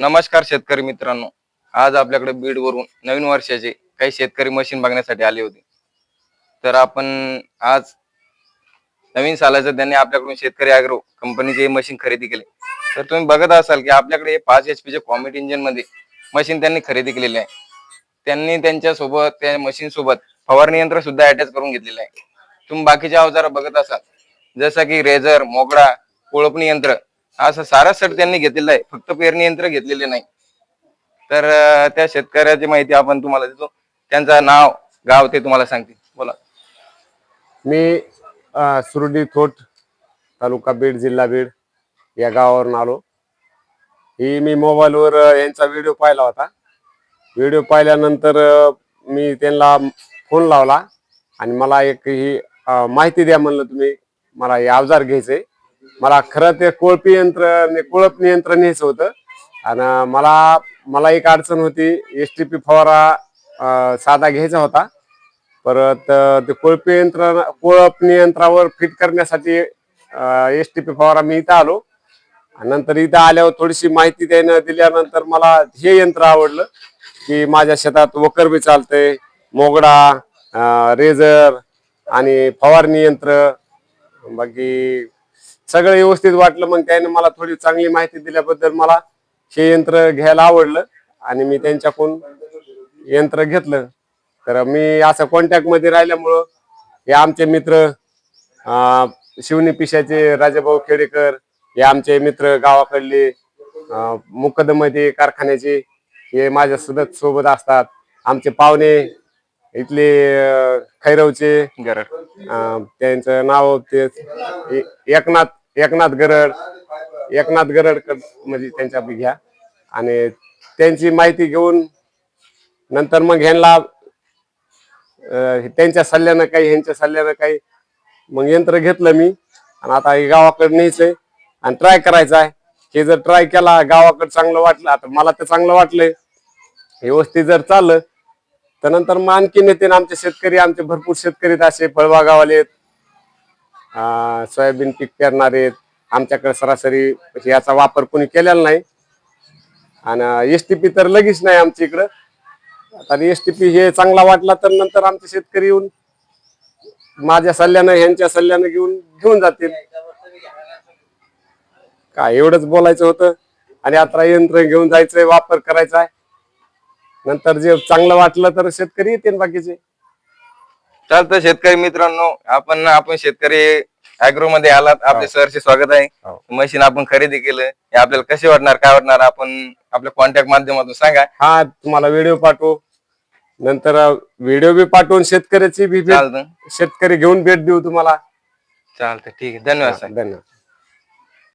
नमस्कार शेतकरी मित्रांनो. आज आपल्याकडे बीड वरून नवीन वर्षाचे काही शेतकरी मशीन बघण्यासाठी आले होते. तर आपण आज नवीन सालाचं त्यांनी आपल्याकडून शेतकरी अॅग्रो कंपनीचे मशीन खरेदी केले. तर तुम्ही बघत असाल की आपल्याकडे पाच एच पीचे कॉमेट इंजिनमध्ये मशीन त्यांनी खरेदी केलेले आहे. त्यांनी त्यांच्यासोबत त्या मशीन सोबत फवारणी यंत्र सुद्धा अटॅच करून घेतलेलं आहे. तुम्ही बाकीचे अवजार बघत असाल. जसं की रेझर मोगडा कोळपणी यंत्र असं सारा सट त्यांनी घेतलेला आहे. फक्त पेरणी यंत्र घेतलेले नाही. तर त्या शेतकऱ्याची माहिती आपण तुम्हाला देतो. त्यांचं नाव गाव ते तुम्हाला सांगतील. बोला. मी सुरडी थोट तालुका बीड जिल्हा बीड या गावावरून आलो. ही मी मोबाईलवर यांचा व्हिडिओ पाहिला होता. व्हिडिओ पाहिल्यानंतर मी त्यांना फोन लावला आणि मला एक ही माहिती द्या म्हणलं तुम्ही. मला हे अवजार आहे मला खरं ते कोळपी यंत्र कोळपणी नियंत्रण हेच होतं. आणि मला मला एक अडचण होती. एस टी पी फवारा साधा घ्यायचा होता. परत ते कोळपी यंत्र कोळपणी यंत्रावर फिट करण्यासाठी एस टी पी फवारा मी इथं आलो. आणि नंतर इथं आल्यावर थोडीशी माहिती त्यानं दिल्यानंतर मला हे यंत्र आवडलं की माझ्या शेतात वकर बी चालतंय मोगडा रेझर आणि फवारणी यंत्र बाकी सगळं व्यवस्थित वाटलं मग त्याने मला थोडी चांगली माहिती दिल्याबद्दल मला हे यंत्र घ्यायला आवडलं आणि मी त्यांच्याकडून यंत्र घेतलं. तर मी असं कॉन्टॅक्टमध्ये राहिल्यामुळं हे आमचे मित्र शिवनी पिशाचे राजाभाऊ खेडेकर हे आमचे मित्र गावाकडले अं, मुकदमध्ये कारखान्याचे हे माझ्या सतत सोबत असतात. आमचे पाहुणे इथले खैरवचे त्यांचं नाव ते एकनाथ एकनाथ गरड एकनाथ गरड म्हणजे त्यांच्या घ्या. आणि त्यांची माहिती घेऊन नंतर मग ह्यांना त्यांच्या सल्ल्यानं काही ह्यांच्या सल्ल्यानं काही मग यंत्र घेतलं मी. आणि आता हे गावाकडे न्यायचंय आणि ट्राय करायचं आहे. हे जर ट्राय केला गावाकडे चांगलं वाटलं आता मला ते चांगलं वाटलंय. व्यवस्थित जर चाललं तर नंतर मग आणखीन नेते ना आमचे शेतकरी आमचे भरपूर शेतकरी आहेत असे फळबागावाले आहेत. सोयाबीन पीक पेरणारे आहेत. आमच्याकडे सरासरी म्हणजे याचा वापर कोणी केलेला नाही. आणि एस टी पी तर लगेच नाही आमच्या इकडं. आता एस टी पी हे चांगला वाटला तर नंतर आमचे शेतकरी येऊन माझ्या सल्ल्यानं ह्यांच्या सल्ल्यानं घेऊन घेऊन जातील. काय एवढंच बोलायचं होतं. आणि आता यंत्र घेऊन जायचंय वापर करायचा आहे नंतर जे चांगलं वाटलं तर शेतकरी येतील बाकीचे. चालतं शेतकरी मित्रांनो. आपण आपण शेतकरी अॅग्रो मध्ये आलात. आपले सरचे स्वागत आहे. हो. मशीन आपण खरेदी केलं. हे आपल्याला कसे वाटणार काय वाटणार आपण आपल्या कॉन्टॅक्ट माध्यमातून सांगा. हा तुम्हाला व्हिडिओ पाठवू. नंतर व्हिडिओ बी पाठवून शेतकऱ्याची बी चालतं. शेतकरी घेऊन भेट देऊ तुम्हाला. चालतं ठीक आहे. धन्यवाद धन्यवाद.